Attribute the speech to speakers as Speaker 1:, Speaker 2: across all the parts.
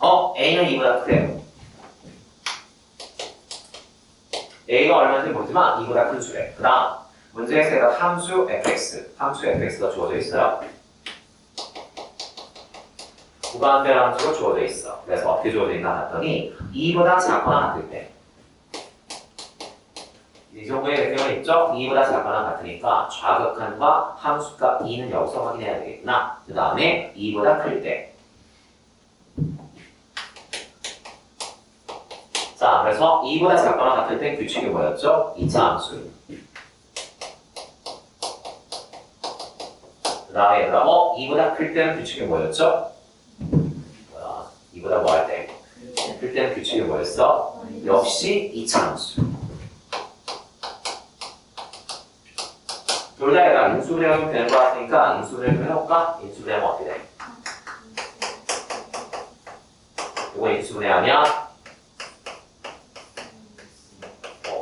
Speaker 1: 어, A는 2보다 크대요. A가 얼마인지 모르지만 2보다 큰 수래. 그 다음, 문제에서 함수 fx, 함수 fx가 주어져 있어요. 구간별 함수로 주어져 있어. 그래서 어떻게 주어져 있나 봤더니 2보다 작거나 같을 때. 이 경우에 대표가 있죠? 2보다 작거나 같으니까 좌극한과 함수값 2는 여기서 확인해야 되겠구나. 그 다음에 2보다 클 때. 자, 그래서 2보다 작거나 같을 때 규칙이 뭐였죠? 2차 함수. 그 다음에 얘들아, 어? 2보다 클 때는 규칙이 뭐였죠? 뭐야? 2보다 뭐 할 때? 클 때는 규칙이 뭐였어? 역시 2차 함수. 둘 다 얘가 인수분해하면 되는 거 같으니까 인수분해 좀 해볼까? 인수분해하면 어떻게 돼? 이거 인수분해하면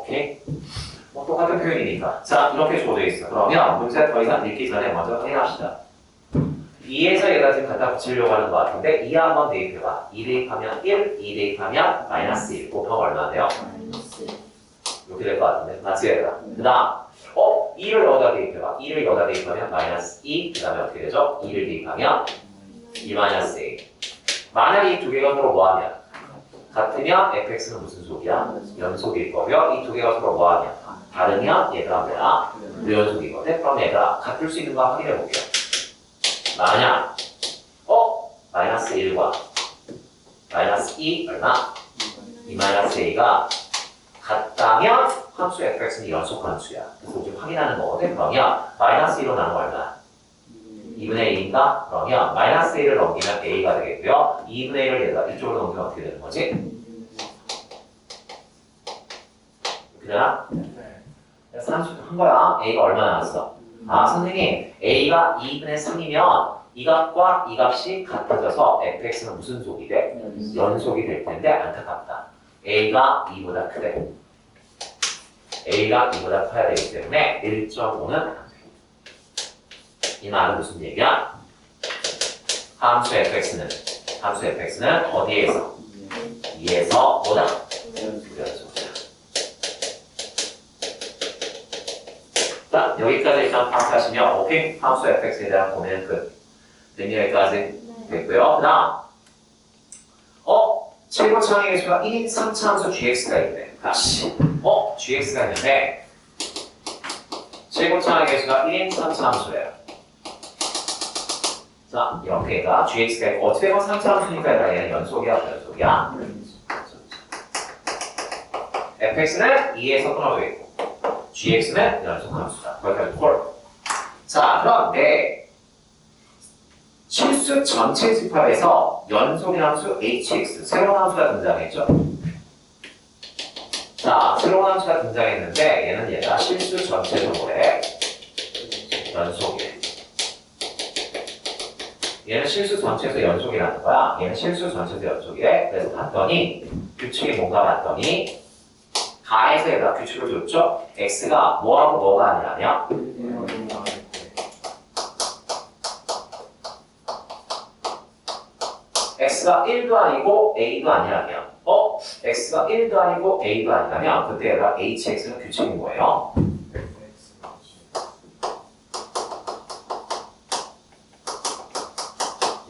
Speaker 1: 오케이? 뭐 똑같은 표현이니까. 자 이렇게 주어져 있어. 그러면 문제 더 이상 읽기 전에 먼저 확인합시다. 2에서 얘가 지금 갖다 붙이려고 하는 것 같은데 2 한번 대입해봐. 2 대입하면 1, 2 대입하면 마이너스 1 곱하면 얼마 돼요? 이렇게 될 것 같은데. 맞지 얘들아 그 다음 어? 2를 여기다 대입해봐. 2를 여기다 대입하면 마이너스 2 그 다음에 어떻게 되죠? 2를 대입하면 2 마이너스 1 만약에 이 두 개가 서로 뭐하면 같으면 fx는 무슨 속이야? 연속일 거고요 이두 개가 서로 뭐하면 다르면 얘가 뭐야? 무연속이거든 그럼 얘가 같을 수 있는 거 확인해 볼게요 만약 어? 마이너스 1과 마이너스 2 얼마? 2 마이너스 a가 같다면 함수 fx는 연속 함수야. 그래서 지금 확인하는 거거든. 그러면 마이너스 1로 나는 거 얼마? 2분의 1인가? 그러면 마이너스 1을 넘기면 a가 되겠고요. 2분의 1을 얘가 이쪽으로 넘기면 어떻게 되는 거지? 이렇게 되나? 그래서 함수 한 거야. a가 얼마 나왔어? 아 선생님 a가 2분의 3이면 이 값과 이 값이 같아져서 fx는 무슨 속이 돼? 연속이 될 텐데 안타깝다. a가 2보다 크대. a가 2보다 커야 되기 때문에 1.5는 안 돼. 이 말은 무슨 얘기야? 함수 fx는 함수 fx는 어디에서? 2에서 뭐다? 자 여기까지 일단 파악하시면 오케이 함수 fx에 대한 고민은 끝. 된 여기까지 됐고요. 그 다음 어? 최고 창의 개수가 1인 3차 함수 gx가 있네. 다시. 어? gx가 있는데 최고 창의 개수가 1인 3차 함수예요. 자, 이렇게가 gx가 있고 어떻게 보면 3차 함수니까 얘가 얘는 연속이야, 연속이야. fx는 2에서 끊어져 있고 gx는 연속 함수다. 거기까지 콜. 자, 그런데 실수 전체 집합에서 연속인 함수 hx 새로운 함수가 등장했죠. 자, 새로운 함수가 등장했는데 얘는 얘가 실수 전체적으로의 연속이래. 얘는 실수 전체에서 연속이라는 거야. 얘는 실수 전체에서 연속이래. 그래서 봤더니 규칙이 뭔가 봤더니 가에서 얘가 규칙을 줬죠. x가 뭐하고 뭐가 아니라면 x가 1도 아니고 a도 아니라면 어? x가 1도 아니고 a도 아니라면 그때 얘가 hx는 규칙인 거예요.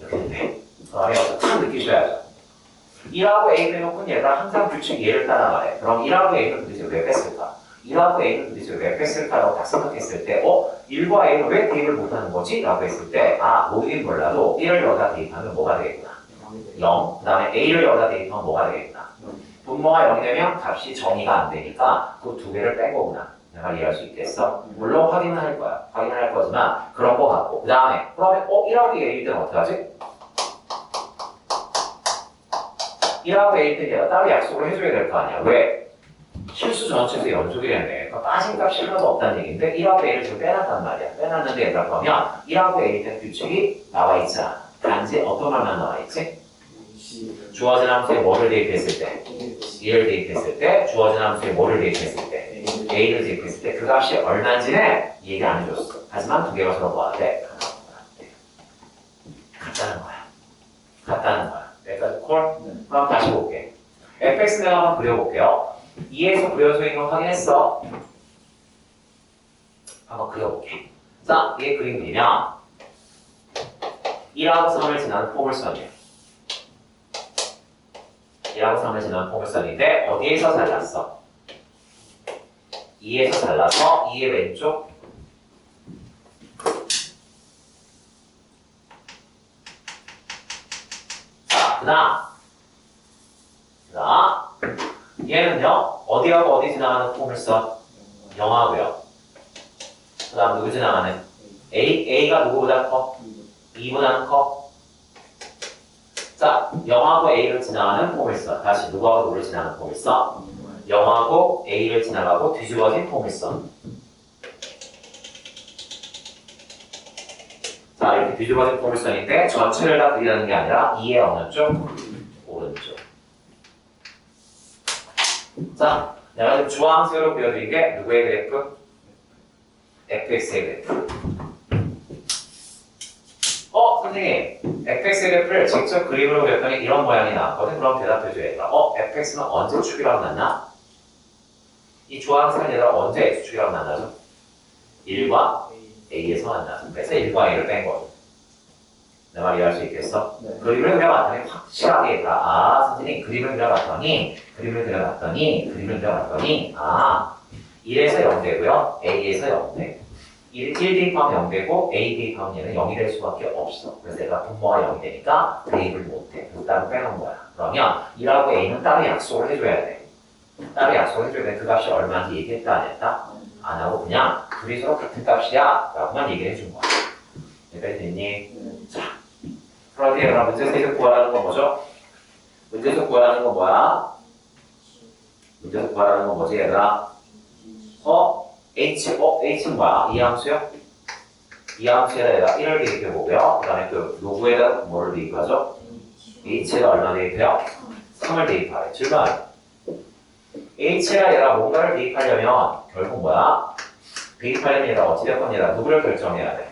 Speaker 1: 이렇게 돼. 그러면 탁 느끼셔야죠. 1하고 a 빼놓고는 얘가 항상 규칙 얘를 따라가래. 그럼 1하고 a는 도대체 왜 뺐을까? 1하고 a는 도대체 왜 뺐을까라고 딱 생각했을 때 어? 1과 a는 왜 대입을 못하는 거지? 라고 했을 때 아, 모르긴 몰라도 1을 여기다 대입하면 뭐가 되겠구나. 0. 그 다음에 a를 여기다 대입하면 뭐가 되겠구나. 분모가 0이 되면 값이 정의가 안 되니까 그 두 개를 뺀 거구나. 내가 이해할 수 있겠어? 물론 확인은 할 거야. 확인을 할 거지만 그런 거 같고. 그 다음에 그러면 어? 1하고 a일 때는 어떡하지? 1하고 a일 때 내가 따로 약속을 해줘야 될 거 아니야. 왜? 실수 전체에서 연속이라네. 그러니까 빠진 값이 하나도 없다는 얘기인데 1하고 a를 지금 빼놨단 말이야. 빼놨는데 얘들아 그러면 1하고 a일 때 규칙이 나와 있잖아. 단지 어떤 말만 나와 있지? 주어진 함수에 뭐를 대입했을 때? 2를 대입했을 때, 주어진 함수에 뭐를 대입했을 때? a를 대입했을 때 그 값이 얼마인지는 얘기 안 해줬어. 하지만 두 개가 서로 뭐하대? 같다는 거야. 같다는 거야. 여기까지 콜? 그럼 다시 볼게. fx 내가 한번 그려볼게요. 2에서 그려져 있는 거 확인했어. 한번 그려볼게. 자, 이게 그림 그리면 1하고 3을 지나는 포물선이에요. 1하고 3을 지나는 포물선인데 어디에서 잘랐어? 2에서 잘라서 2의 왼쪽 자, 그 다음 자, 얘는요 어디하고 어디 지나가는 포물선? 0하고요 그 다음 누구 지나가는? A, A가 누구보다 커? 2보다는 커? 자, 0하고 A를 지나가는 포물선 다시 누구하고 누구를 지나가는 포물선? 0하고 A를 지나가고 뒤집어진 포물선 자, 이렇게 뒤집어진 포물선인데 전체를 다 그리라는 게 아니라 2의 어느 쪽? 오른쪽 자, 내가 지금 주황색으로 그려드린 게 누구의 그래프? fx의 그래프. 어, 선생님, fx의 그래프를 직접 그림으로 그렸더니 이런 모양이 나왔거든. 그럼 대답해줘야겠다. 어, fx는 언제 축이라고 났나? 이 주황색은 얘들아 언제 x축이라고 만나죠? 1과 a에서 만나죠. 그래서 1과 a를 뺀 거죠. 내 말 이 해할 수 있겠어?
Speaker 2: 네.
Speaker 1: 그림을 그려봤더니 확실하게 다 아, 선생님 그림을 그려봤더니 그림을 그려봤더니 그림을 그려봤더니 아 1에서 0 되고요. A에서 0돼. 1, 1 대입하면 0 되고 A 대입하면 얘는 0이 될 수밖에 없어. 그래서 내가 분모가 0이 되니까 대입을 못해. 그래서 따로 빼놓은 거야. 그러면 1하고 A는 따로 약속을 해줘야 돼. 따로 약속을 해줘야 돼 그 값이 얼마인지 얘기했다 안 했다? 안 하고 그냥 둘이 서로 같은 값이야. 라고만 얘기해 준 거야. 여기까지 됐니? 그런데 얘들아 문제에서 구하라는 건 뭐죠? 문제에서 구하라는 건 뭐야? 문제에서 구하라는 건 뭐지 얘들아? 어? H, 어? H는 뭐야? 이 함수요? 이 함수에다 1을 대입해보고요. 그 다음에 그 로그에다 뭐를 대입하죠? H에다 얼마 대입해요? 3을 대입하래. 질문. H에다 얘가 뭔가를 대입하려면 결국 뭐야? 대입하려면 얘가 어찌됐건 얘가 누구를 결정해야 돼?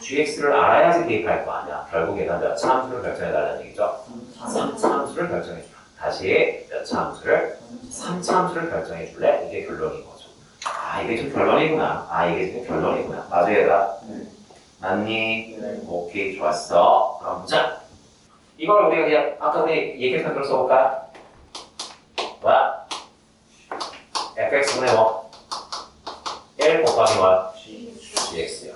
Speaker 1: GX를 알아야지 대입할 거 아니야. 결국 얘가 몇 차 함수를 결정해달라는 얘기죠. 3차 함수를 결정해 줘. 다시 몇 차 함수를 3차 함수를 결정해 줄래? 이게 결론인 거죠. 아 이게 좀 결론이구나. 아 이게 좀 결론이구나. 맞아 얘들아?
Speaker 2: 네.
Speaker 1: 맞니?
Speaker 2: 네.
Speaker 1: 오케이 좋았어. 그럼 보자. 이걸 우리가 그냥 아까 우리 얘기했던 대로 써볼까? 뭐야? fx분의 뭐? 1 곱하기 뭐? gx요.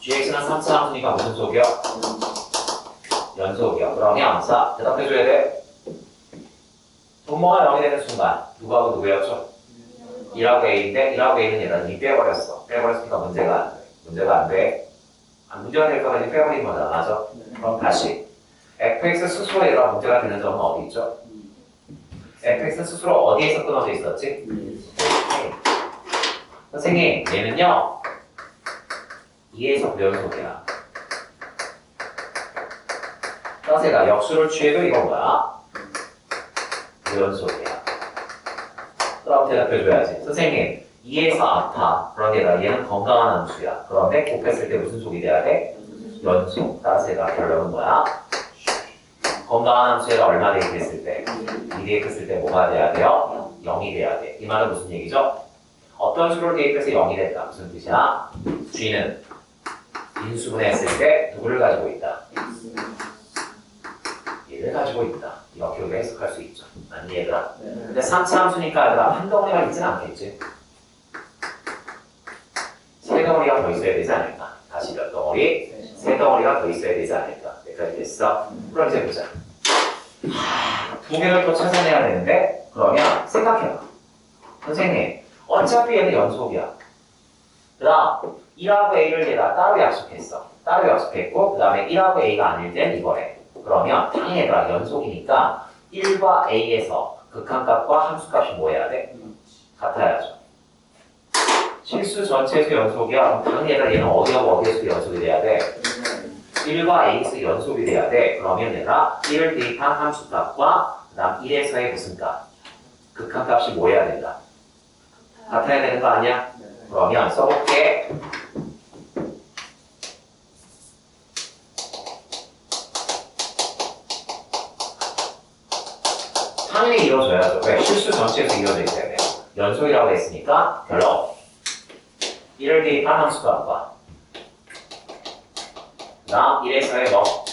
Speaker 1: gx는 3차 함수니까 무슨 속이요? 연속이요. 그러면 자 대답해줘야 돼. 분모가 0이 되는 순간 누구하고 누구였죠? 1하고 A인데 1하고 A는 얘를 이미 빼버렸어. 빼버렸으니까 문제가 안 돼. 문제가 안 돼. 아, 문제가 될까봐 이제 빼버린 거잖아. 맞아? 그럼 다시 fx 스스로 얘가 문제가 되는 점은 어디 있죠? fx 스스로 어디에서 끊어져 있었지? 선생님 얘는요 2에서 연속이야. 따세가 역수를 취해도 이건 뭐야? 연속이야. 그럼 대답해줘야지. 선생님, 2에서 아파. 그러니까 얘는 건강한 함수야. 그런데 곱했을 때 무슨 속이 돼야 돼? 연속. 따세가 결론은 뭐야? 건강한 함수에다 얼마 대입했을 때? 2 대입했을 때 뭐가 돼야 돼요? 0이 돼야 돼. 이 말은 무슨 얘기죠? 어떤 수를 대입해서 0이 됐다. 무슨 뜻이야? G는 인수분해했을 때 누구를 가지고 있다? 얘를 가지고 있다. 이렇게 우리가 해석할 수 있죠. 아니 얘들아. 근데 3차 함수니까 얘들아 한 덩어리가 있진 않겠지. 세 덩어리가 더 있어야 되지 않을까? 다시 몇 덩어리? 세 덩어리가 더 있어야 되지 않을까? 여기까지 됐어? 그럼 이제 보자. 하, 두 개를 더 찾아내야 되는데 그러면 생각해봐. 선생님, 어차피 얘는 연속이야. 그 다음 1하고 A를 얘가 따로 약속했어. 따로 약속했고 그 다음에 1하고 A가 아닐 땐 이거래. 그러면 얘들아 연속이니까 1과 A에서 극한값과 함수값이 뭐 해야 돼? 같아야죠. 실수 전체에서 연속이야. 그럼 얘들아 얘는 어디하고 어디에서 연속이 돼야 돼? 1과 A에서 연속이 돼야 돼. 그러면 얘가 1을 대입한 함수값과 그 다음 1에서의 무슨 값? 극한값이 뭐 해야 된다? 같아야 되는 거 아니야? 그러면 써볼게. 당연히 이루어져야죠. 왜? 실수 전체에서 이루어져 있기 때문에. 연속이라고 했으니까 별로. 1을 대입한 함수가 뭐야? 나 1에서의 뭐?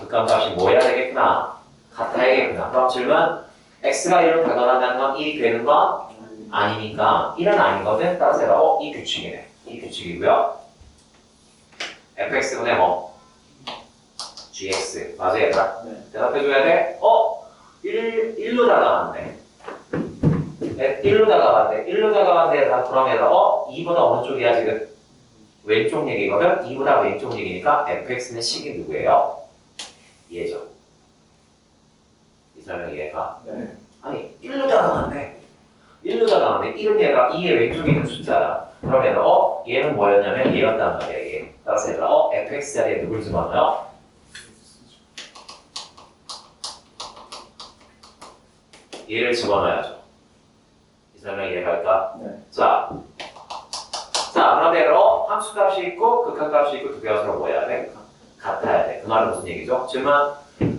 Speaker 1: 극한값이 뭐 해야 되겠구나? 같아야겠구나. 그럼 질문, x가 1로 다가간다는 건 1이 되는 건 아니니까 1은 아니거든? 따라서 얘가 어? 이 규칙이네. 이 규칙이고요. fx분의 뭐? gx. 맞아 얘들아?
Speaker 2: 네.
Speaker 1: 대답해줘야 돼? 어? 1, 1로 다가갔네. 1로 다가갔네. 1로 다가갔네. 얘들아. 그럼 얘들아, 어? 2보다 어느 쪽이야 지금? 왼쪽 얘기거든? 2보다 왼쪽 얘기니까 fx는 식이 누구예요? 얘죠. 이 설명 이해가?
Speaker 2: 네.
Speaker 1: 아니 1로 다가갔네 1로 다가갔네 1은 얘가 2의 왼쪽에 있는 숫자야 얘가 어? 얘는 뭐였냐면 얘였단 말이야 얘 따라서 얘가 어? fx 자리에 누굴 집어넣어요? 얘를 집어넣어야죠 이 설명 이해갈까?
Speaker 2: 네.
Speaker 1: 자, 자 그럼 얘가 어? 함수값이 있고 극한값이 있고 두 개가 서로 뭐 해야 돼? 같아야 돼. 그 말은 무슨 얘기죠? 질문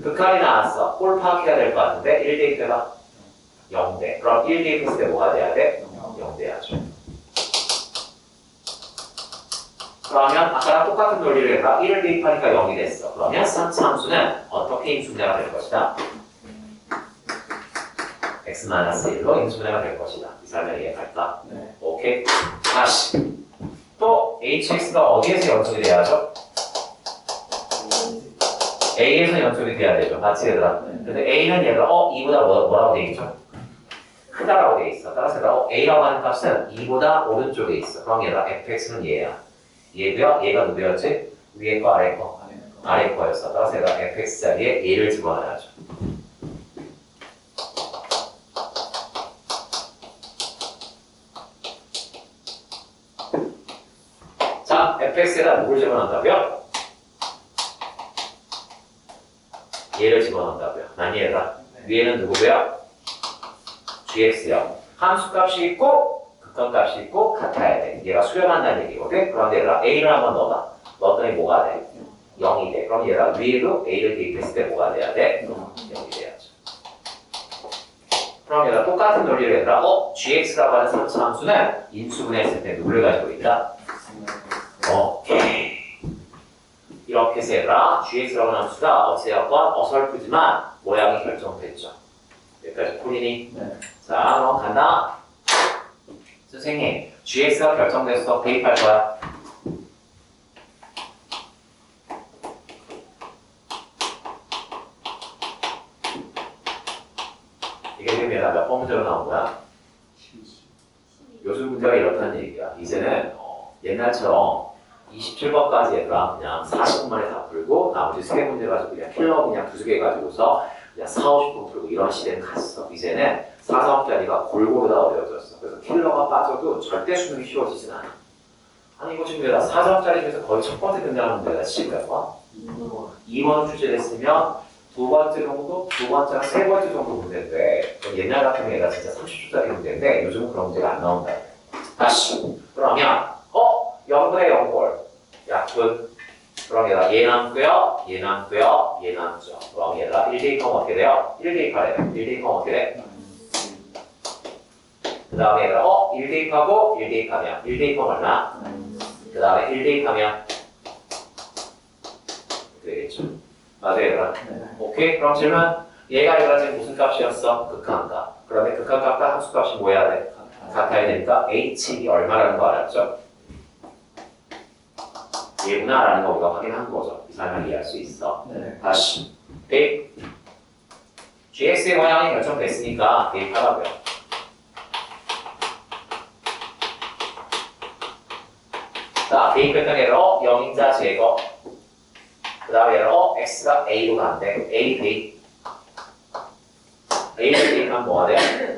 Speaker 1: 극한이 나왔어. 꼴 파악해야 될 것 같은데 1대 2대가 0대. 그럼 1대 2 했을 때 뭐가 돼야 돼? 0대 야죠. 그러면 아까랑 똑같은 논리를 해봐. 1을 대입하니까 0이 됐어. 그러면 3차 함수는 어떻게 인수분해가 될 것이다? x-1로 인수분해가 될 것이다. 이 설명 이해갈까?
Speaker 2: 네.
Speaker 1: 오케이. 다시. 또 hx가 어디에서 연속이 돼야죠? A에서 연속이 돼야 되죠. 맞지 얘들아? 근데 A는 얘가 어 2보다 뭐, 뭐라고 돼 있죠? 크다라고 돼 있어. 따라서 얘가 어, A라고 하는 값은 2보다 오른쪽에 있어. 그럼 얘가 fx는 얘야. 얘고요. 얘가 누구였지? 위에 거 아래 거. 아래 거였어. 따라서 얘가 fx 자리에 얘를 집어넣어야죠. 누굴 집어넣는다고요? 얘를 집어넣는다고요. 아니 얘가 위에는 누구고요? gx요. 함수값이 있고 극한값이 있고 같아야 돼. 얘가 수렴한다는 얘기거든. 그런데 얘가 a를 한번 넣어봐. 넣었더니 뭐가 돼? 0이 돼. 그럼 얘가 위에도 a를 대입했을 때 뭐가 돼야 돼? 0이 돼야죠. 그럼 얘가 똑같은 논리를 얘들아 어? gx라고 하는 3차 함수는 인수분해했을 때 누구를 가지고 있다? 오케이. 이렇게 얘들아 gx라고 하는 함수가 어찌되었건 어설프지만 모양이 결정됐죠. 여기까지 풀리니?
Speaker 2: 네.
Speaker 1: 자, 그럼 간다. 선생님, gx가 결정됐어. 대입할 거야. 이게 얘가 몇번 문제로 나온 거야? 요즘 문제가 이렇다는 얘기야. 이제는 어, 옛날처럼 27번까지 얘들아 그냥 40분 만에 다 풀고 나머지 3개 문제 가지고 그냥 킬러 그냥 두세 개 가지고서 그냥 4, 50분 풀고 이런 시대는 갔어. 이제는 4, 4분짜리가 골고루 다 어려워졌어. 그래서 킬러가 빠져도 절대 수능이 쉬워지진 않아. 아니 이거 지금 얘가 4점짜리 중에서 거의 첫 번째 등장하는 문제가 지금 몇 번? 2번 주제를 했으면 두 번째 정도, 두 번째랑 세 번째 정도 문제인데 옛날 같으면 얘가 진짜 30초짜리 문제인데 요즘은 그런 문제가 안 나온다. 다시 그러면 어? 0분의 0골 약분 그럼 얘가 얘 남고요 얘 남고요 얘 남죠 그럼 얘가 1 대입하면 어떻게 돼요? 1 대입하래 1 대입하면 어떻게 돼? 그 다음에 얘가 어? 1 대입하고 1 대입하면 1 대입하면 얼마? 그 다음에 1 대입하면 이렇게 되겠죠 맞아요 얘들아
Speaker 2: 네.
Speaker 1: 오케이 그럼 질문 얘가 얘가 지금 무슨 값이었어? 극한값 그러면 극한값과 함수값이 뭐 해야 돼? 같아야 되니까 h이 얼마라는 거 알았죠? 얘구나라는 거 우리가 확인한 거죠 이 사람을 이해할 수 있어
Speaker 2: 네.
Speaker 1: 다시 대입 GX의 모양이 결정됐으니까 대입하라고요 자 대입했던 어? 0인자 제거 그 다음에 어? X가 A로 간대 A 대입 A를 대입하면 뭐가 돼?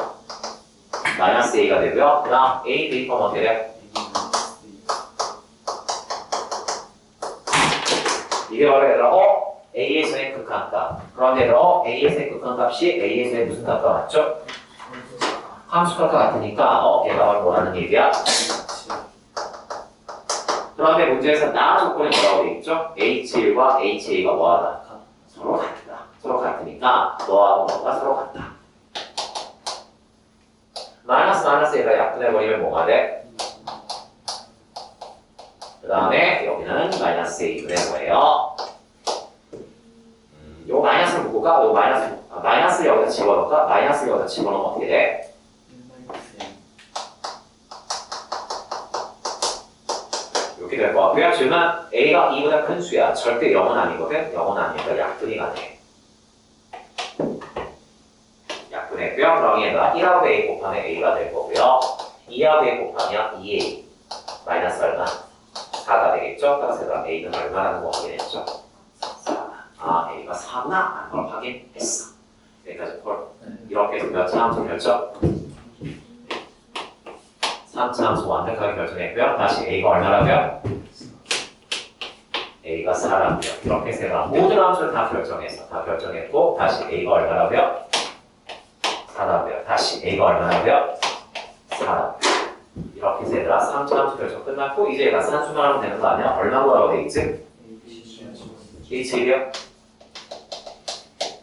Speaker 1: 마이너스 A가 되고요 그 다음 A 대입하면 어떻게 돼? 이게 바로 얘들아 어? A에서의 극한값 그럼 얘들아 어? A에서의 극한값이 A에서의 무슨 값과 같죠? 함수값과 같으니까 어? 얘가 바로 뭐라는 얘기야? 그런데 문제에서 나라 조건이 뭐라고 돼 있죠? H1과 HA가 뭐하다? 서로 같다. 서로 같으니까 너하고 너가 서로 같다. 마이너스 마이너스 얘가 약분해버리면 뭐가 돼? 그 다음에 여기는 마이너스 2분의 거예요. 음, 요 마이너스를 묶을까? 요 마이너스, 아, 마이너스를 여기다 집어넣을까? 마이너스를 여기다 집어넣으면 어떻게 돼? 이렇게 될 것 같고요. 질문 A가 2보다 큰 수야. 절대 0은 아니거든. 0은 아니니까 약분이 가네. 약분했고요. 그럼 얘가 1하고 A 곱하면 A가 될 거고요. 2하고 A 곱하면 2A 마이너스 얼마? 4가 되겠죠? 따라서 얘가 A는 얼마라는 거 확인했죠? 4. 아, A가 4구나? 라는 걸 확인했어. 여기까지 콜. 이렇게 해서 몇 차 함수 결정? 3차 함수 완벽하게 결정했고요. 다시 A가 얼마라고요? A가 4라고요. 이렇게 얘가 모든 함수를 다 결정했어. 다 결정했고 다시 A가 얼마라고요? 4라고요. 다시 A가 얼마라고요? 4라고요. 이렇게 해서 얘들아 3차 함수 결정 끝났고 이제 얘가 산수만 하면 되는 거 아니야? 얼마 구하라고 돼 있지? H1이요?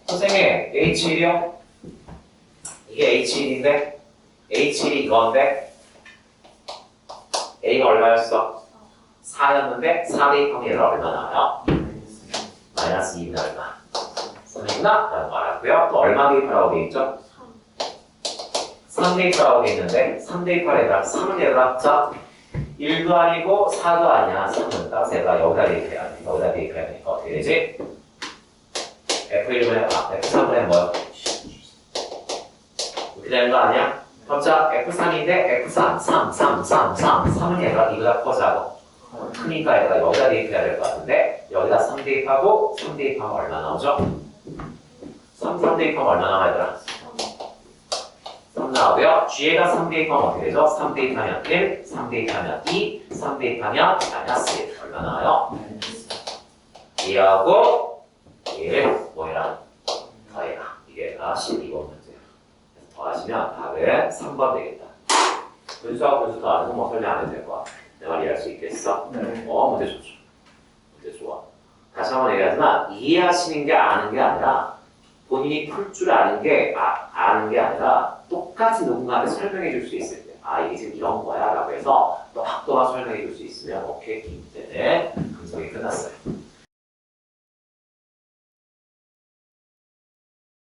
Speaker 1: 선생님 H1이요? 이게 H1인데 H1이 이건데 A가 얼마였어? 4였는데 4 대입하면 얼마 나와요? 마이너스 2는 얼마? 3이구나? 라는 거 알았고요 또 얼마 대입하라고 돼 있죠? 3 대입하라고 돼 있는데 3 대입할 얘들아 3은 얘들아 자 1도 아니고 4도 아니야 3은 따라서 얘가 여기다 대입해야 돼 여기다 대입해야 되니까 어떻게 되지? F1분의 아 F3분의 뭐야? 이렇게 되는 거 아니야? 그럼 자 F3인데 F3 3 3 3 3 3은 얘가 이거 다 커자고 크니까 얘가 여기다 대입해야 될 것 같은데 여기다 3 대입하고 3 대입하면 얼마 나오죠? 3 3 대입하면 얼마 나와야 되나? 3 나오고요. G에다 3 대입하면 어떻게 되죠? 3 대입하면 1, 3 대입하면 2, 3 대입하면 마이너스 1 얼마 나와요? 2하고 1 뭐해라? 더해라. 이게 다 12번 문제야. 그래서 더하시면 답은 3번 되겠다. 분수하고 분수 더하는 거뭐 설명 안 해도 될 거야. 내 말 이 해할 수 있겠어? 어, 문제 좋죠. 문제 좋아. 다시 한 번 얘기하지만 이해하시는 게 아는 게 아니라 본인이 풀 줄 아는 게 아, 아는 게 아니라 똑같이 누군가한테 설명해 줄 수 있을 때, 아 이게 지금 이런 거야 라고 해서 또학또막 설명해 줄 수 있으면 오케이 이 문제는 분석이 끝났어요.